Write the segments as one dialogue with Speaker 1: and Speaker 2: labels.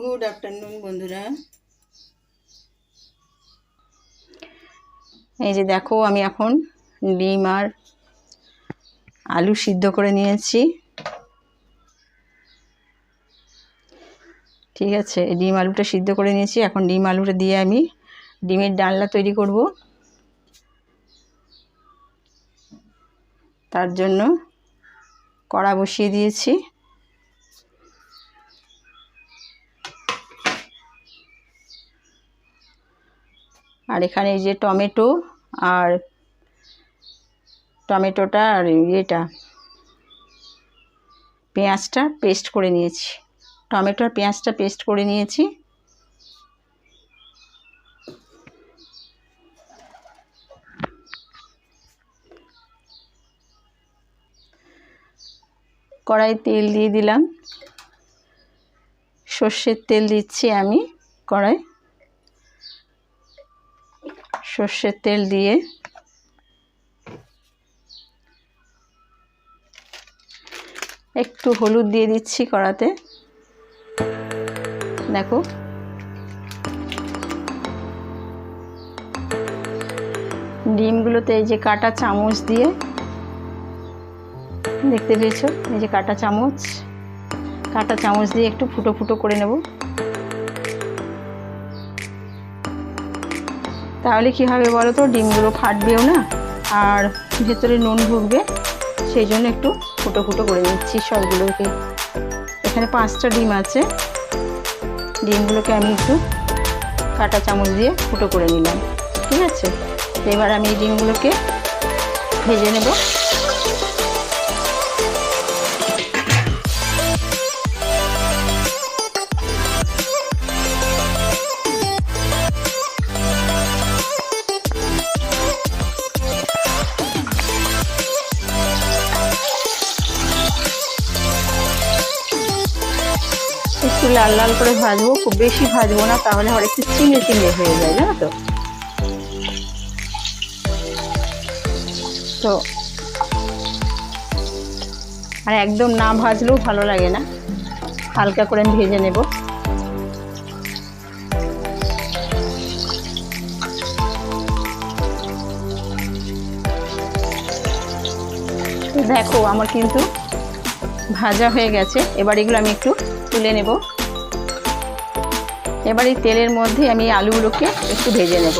Speaker 1: Good afternoon, বন্ধুরা। এই যে দেখো, আমি এখন ডিম আর আলু সিদ্ধ করে নিয়েছি। ঠিক আছে ডিম আলুটা সিদ্ধ করে নিয়েছি। এখন ডিম আলুটা দিয়ে আমি ডিমের ডালনা তৈরি করব। তার জন্য কড়া বসিয়ে দিয়েছি। আর এখানে যে টমেটো আর টমেটোটা আর ইয়েটা, পেঁয়াজটা পেস্ট করে নিয়েছি। টমেটো আর পেঁয়াজটা পেস্ট করে নিয়েছি। কড়াই তেল দিয়ে দিলাম। সর্ষের তেল দিচ্ছি আমি কড়াই। সর্ষের তেল দিয়ে। একটু হলুদ দিয়ে দিচ্ছি কড়াতে। দেখো। ডিমগুলোতে এই যে কাটা চামচ দিয়ে, দেখতে পেয়েছ? এই যে কাটা চামচ। কাটা চামচ দিয়ে একটু ফুটো ফুটো করে নেব। তাহলে কী হবে বলো তো? ডিমগুলো ফাটবেও না, আর ভেতরে নুন ঢুকবে, সেই জন্য একটু ফুটো ফুটো করে নিচ্ছি সবগুলোকে। এখানে পাঁচটা ডিম আছে। ডিমগুলোকে আমি একটু কাটা চামচ দিয়ে ফুটো করে নিলাম। ঠিক আছে? এবার আমি এই ডিমগুলোকে ভেজে নেব। লাল লাল করে ভাজবো, খুব বেশি ভাজবো না, তাহলে আবার একটু চিনে চিনে হয়ে যায়, জানো তো? তো, আর একদম না ভাজলেও ভালো লাগে না। হালকা করে আমি ভেজে নেব। দেখো, আমার কিন্তু ভাজা হয়ে গেছে। এবার এগুলো আমি একটু তুলে নেব। এবার এই তেলের মধ্যে আমি আলুগুলোকে একটু ভেজে নেব।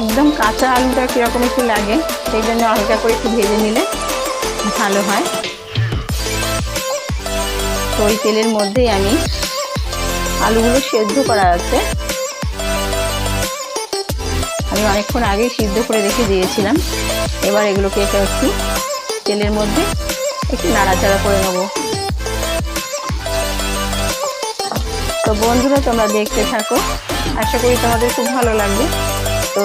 Speaker 1: একদম কাঁচা আলুটা কীরকম একটু লাগে, সেই জন্য হালকা করে একটু ভেজে নিলে ভালো হয়। তো ওই তেলের মধ্যেই আমি আলুগুলো সেদ্ধ করা আছে। আমি অনেকক্ষণ আগেই সিদ্ধ করে রেখে দিয়েছিলাম। এবার এগুলোকে একটু তেলের মধ্যে একটু নাড়াচাড়া করে নেব। তো বন্ধুরা, তোমরা দেখতে থাকো। আশা করি তোমাদের খুব ভালো লাগবে। তো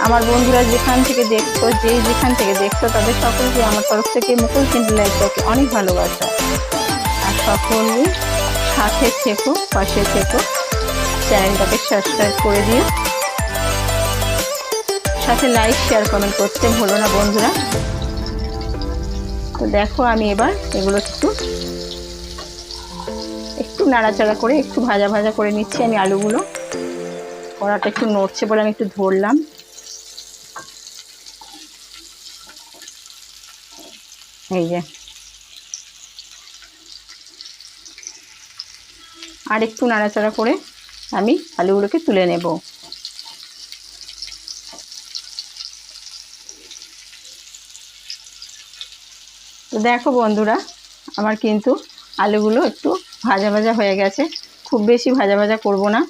Speaker 1: আমার বন্ধুরা যেখান থেকে দেখছ, যেই যেখান থেকে দেখছ, তাদের সকলকে আমার তরফ থেকে মুকুল কিন্তু লাইফটাকে অনেক ভালোবাসা। আর সকলে সাথে থেকো, পাশে থেকো। চ্যানেলটাকে সাবস্ক্রাইব করে দিও। সাথে লাইক, শেয়ার, কমেন্ট করতে ভুলো না বন্ধুরা। তো দেখো আমি এবার এগুলো একটু একটু নাড়াচাড়া করে একটু ভাজা ভাজা করে নিচ্ছি আমি আলুগুলো। কড়াটা একটু নড়ছে বলে আমি একটু ধরলাম। এই যে। আর একটু নাড়াচাড়া করে আমি আলুগুলোকে তুলে নেব। দেখো বন্ধুরা, আমার কিন্তু আলুগুলো একটু ভাজা ভাজা হয়ে গেছে। খুব বেশি ভাজা ভাজা করব না,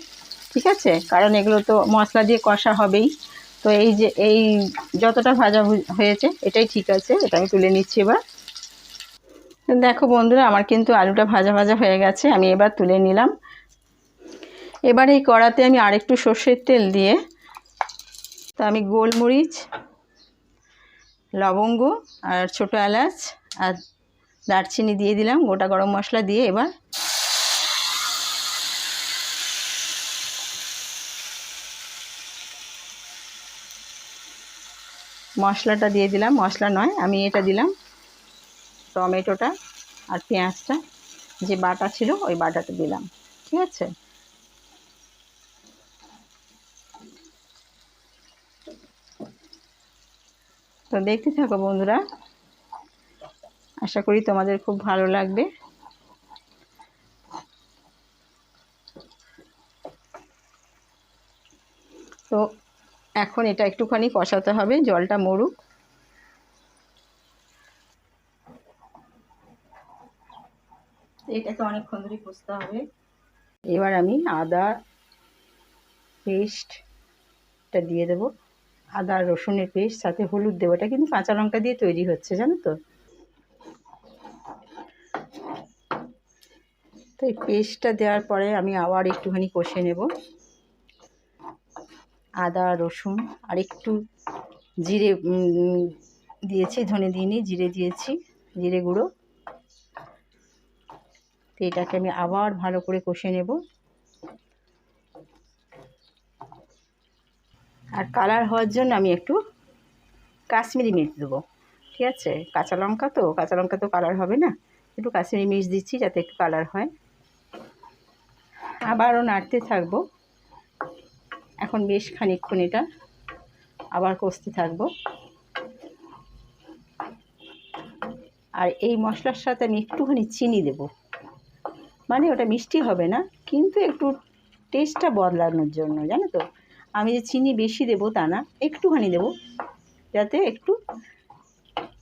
Speaker 1: ঠিক আছে? কারণ এগুলো তো মশলা দিয়ে কষা হবেই। তো এই যে, এই যতটা ভাজা হয়েছে, এটাই ঠিক আছে, এটা আমি তুলে নিচ্ছি এবার। দেখো বন্ধুরা, আমার কিন্তু আলুটা ভাজা ভাজা হয়ে গেছে, আমি এবার তুলে নিলাম। এবার এই কড়াতে আমি আরেকটু সর্ষের তেল দিয়ে, তা আমি গোলমরিচ, লবঙ্গ আর ছোটো এলাচ আর দারচিনি দিয়ে দিলাম, গোটা গরম মশলা দিয়ে এবার মশলাটা দিয়ে দিলাম। মশলা নয়, আমি এটা দিলাম টমেটোটা আর পেঁয়াজটা, যে বাটা ছিল ওই বাটাটা দিলাম, ঠিক আছে? তো দেখতে থাকো বন্ধুরা আশা করি তোমাদের খুব ভালো লাগবে। তো এখন এটা একটুখানি কষাতে হবে জলটা মরুক। এটাকে অনেকক্ষণ ধরে কষতে হবে। এবার আমি আদা পেস্টটা দিয়ে দেবো। আদা রসুনের পেস্ট সাথে হলুদ দেবো। এটা কিন্তু কাঁচা লঙ্কা দিয়ে তৈরি হচ্ছে জানো তো? তো এই পেস্টটা দেওয়ার পরে আমি আবার একটুখানি কষে নেব। আদা, রসুন আর একটু জিরে দিয়েছি, ধনে দিইনি, জিরে দিয়েছি, জিরে গুঁড়ো। তো এটাকে আমি আবার ভালো করে কষে নেব। আর কালার হওয়ার জন্য আমি একটু কাশ্মীরি মির্চ দেবো। ঠিক আছে? কাঁচা লঙ্কা তো? কাঁচা লঙ্কা তো কালার হবে না। একটু কাশ্মীরি মির্চ দিচ্ছি যাতে একটু কালার হয়। আবারও নাড়তে থাকব। এখন বেশ খানিকক্ষণ এটা আবার কষতে থাকব। আর এই মশলার সাথে আমি একটুখানি চিনি দেব। মানে ওটা মিষ্টি হবে না, কিন্তু একটু টেস্টটা বদলানোর জন্য, জানো তো? আমি যে চিনি বেশি দেবো তা না, একটুখানি দেবো, যাতে একটু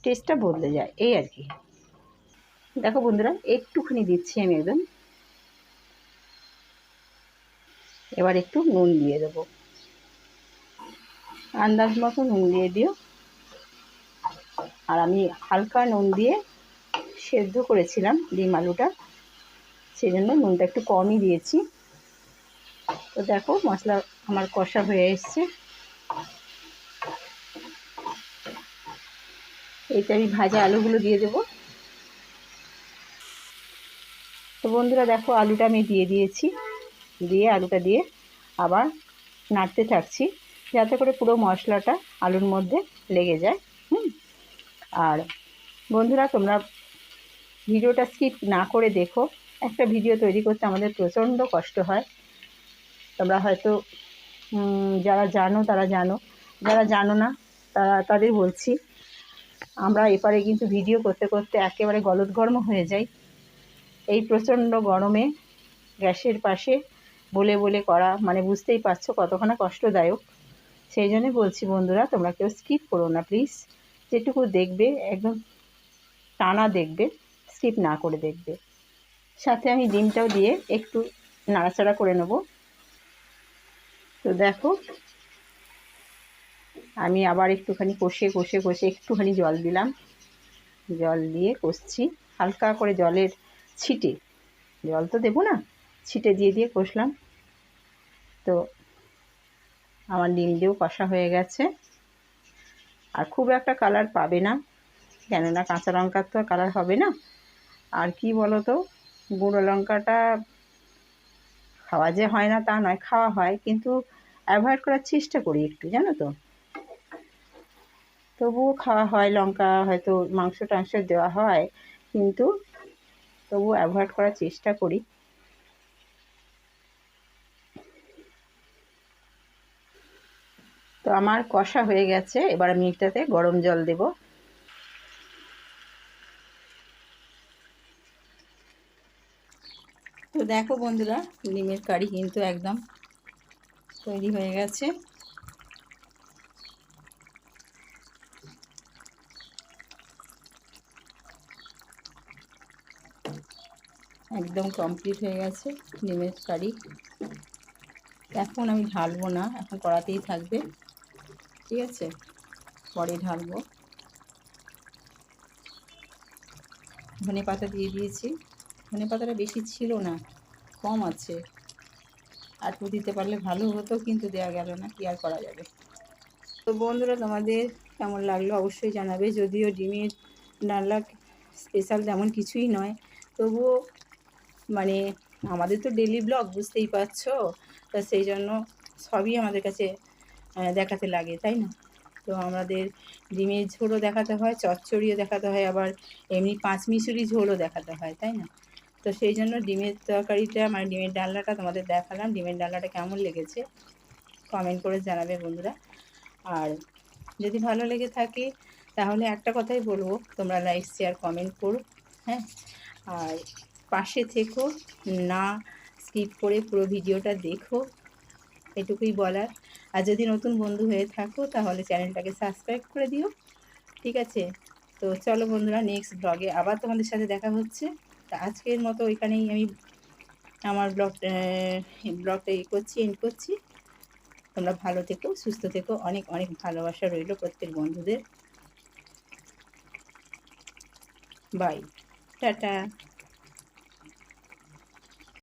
Speaker 1: টেস্টটা বদলে যায়, এই আর কি। দেখো বন্ধুরা, একটুখানি দিচ্ছি আমি একদম এবার একটু নুন দিয়ে দেবো। আন্দাজ মতো নুন দিয়ে দিও। আর আমি হালকা নুন দিয়ে সেদ্ধ করেছিলাম ডিম আলুটা সেই জন্য নুনটা একটু কমই দিয়েছি। তো দেখো মশলা আমার কষা হয়ে এসছে। এইটা আমি ভাজা আলুগুলো দিয়ে দেবো। তো বন্ধুরা দেখো আলুটা আমি দিয়ে দিয়েছি। দিয়ে আলুটা দিয়ে আবার নাড়তে থাকছি, যাতে করে পুরো মশলাটা আলুর মধ্যে লেগে যায়। হুম? আর বন্ধুরা, তোমরা ভিডিওটা স্কিপ না করে দেখো। একটা ভিডিও তৈরি করতে আমাদের প্রচণ্ড কষ্ট হয়। তোমরা হয়তো যারা জানো তারা জানো। যারা জানো না, তারা তাদের বলছি, আমরা এপারে কিন্তু ভিডিও করতে করতে একেবারে গলদঘর্ম হয়ে যাই। এই প্রচণ্ড গরমে গ্যাসের পাশে বলে বলে করা মানে বুঝতেই পারছ কতখানা কষ্টদায়ক। সেই জন্যে বলছি বন্ধুরা, তোমরা কেউ স্কিপ করো না প্লিজ যেটুকু দেখবে, একদম টানা দেখবে স্কিপ না করে দেখবে। সাথে আমি ডিমটাও দিয়ে একটু নাড়াচাড়া করে নেব। তো দেখো, আমি আবার একটুখানি কষে কষে কষে একটুখানি জল দিলাম। জল দিয়ে কষছি, হালকা করে জলের ছিটে। জল তো দেবো না? ছিটে দিয়ে দিয়ে কষলাম। তো আমার ডিম দিয়েও কষা হয়ে গেছে। আর খুব একটা কালার পাবে না, কেননা কাঁচা লঙ্কার তো কালার হবে না। আর কি বলো তো গুঁড়ো লঙ্কাটা খাওয়া যে হয় না তা নয়, খাওয়া হয়, কিন্তু অ্যাভয়েড করার চেষ্টা করি একটু, জানো তো। তবুও খাওয়া হয়, লঙ্কা হয়তো মাংস টাংস দেওয়া হয়, কিন্তু তবু অ্যাভয়েড করার চেষ্টা করি। তো আমার কষা হয়ে গেছে। এবার আমি এটাতে গরম জল দেব। তো দেখো বন্ধুরা, ডিমের কারি কিন্তু একদম তৈরি হয়ে গেছে। একদম কমপ্লিট হয়ে গেছে ডিমের কারি। এখন আমি ঢালবো না, এখন কড়াতেই থাকবে। ঠিক আছে। পরে ঢালবো। ধনে পাতা দিয়ে দিয়েছি। ধনে পাতাটা বেশি ছিল না, কম আছে। আর একটু দিতে পারলে ভালো হতো, কিন্তু দেওয়া গেল না, কি আর করা যাবে? তো বন্ধুরা, তোমাদের কেমন লাগল অবশ্যই জানাবে। যদিও ডিমের ডালনা স্পেশাল তেমন কিছুই নয়। তবুও মানে আমাদের তো ডেলি ব্লগ বুঝতেই পারছ? তা সেই জন্য সবই আমাদের কাছে দেখাতে লাগে, তাই না? তো আমাদের ডিমের ঝোলও দেখাতে হয়, চচ্চড়িও দেখাতে হয়, আবার এমনি পাঁচ মিশুরি ঝোলও দেখাতে হয়, তাই না? তো সেই জন্য ডিমের তরকারিটা মানে ডিমের ডালনাটা তোমাদের দেখালাম, ডিমের ডালনাটা কেমন লেগেছে কমেন্ট করে জানাবে বন্ধুরা। আর যদি ভালো লেগে থাকে, তাহলে একটা কথাই বলব, তোমরা লাইক শেয়ার কমেন্ট করো হ্যাঁ? আর পাশে থেকো, না স্কিপ করে পুরো ভিডিওটা দেখো। এটুকুই বলার। আর যদি নতুন বন্ধু হয়ে থাকো, তাহলে চ্যানেলটাকে সাবস্ক্রাইব করে দিও। ঠিক আছে? তো চলো বন্ধুরা নেক্সট ব্লগে আবার তোমাদের সাথে দেখা হচ্ছে। তা আজকের মতো এখানেই আমি আমার ব্লগ ব্লগটা ই করছি এন্ড করছি। তোমরা ভালো থেকো, সুস্থ থেকো। অনেক অনেক ভালোবাসা রইল প্রত্যেক বন্ধুদের। By tata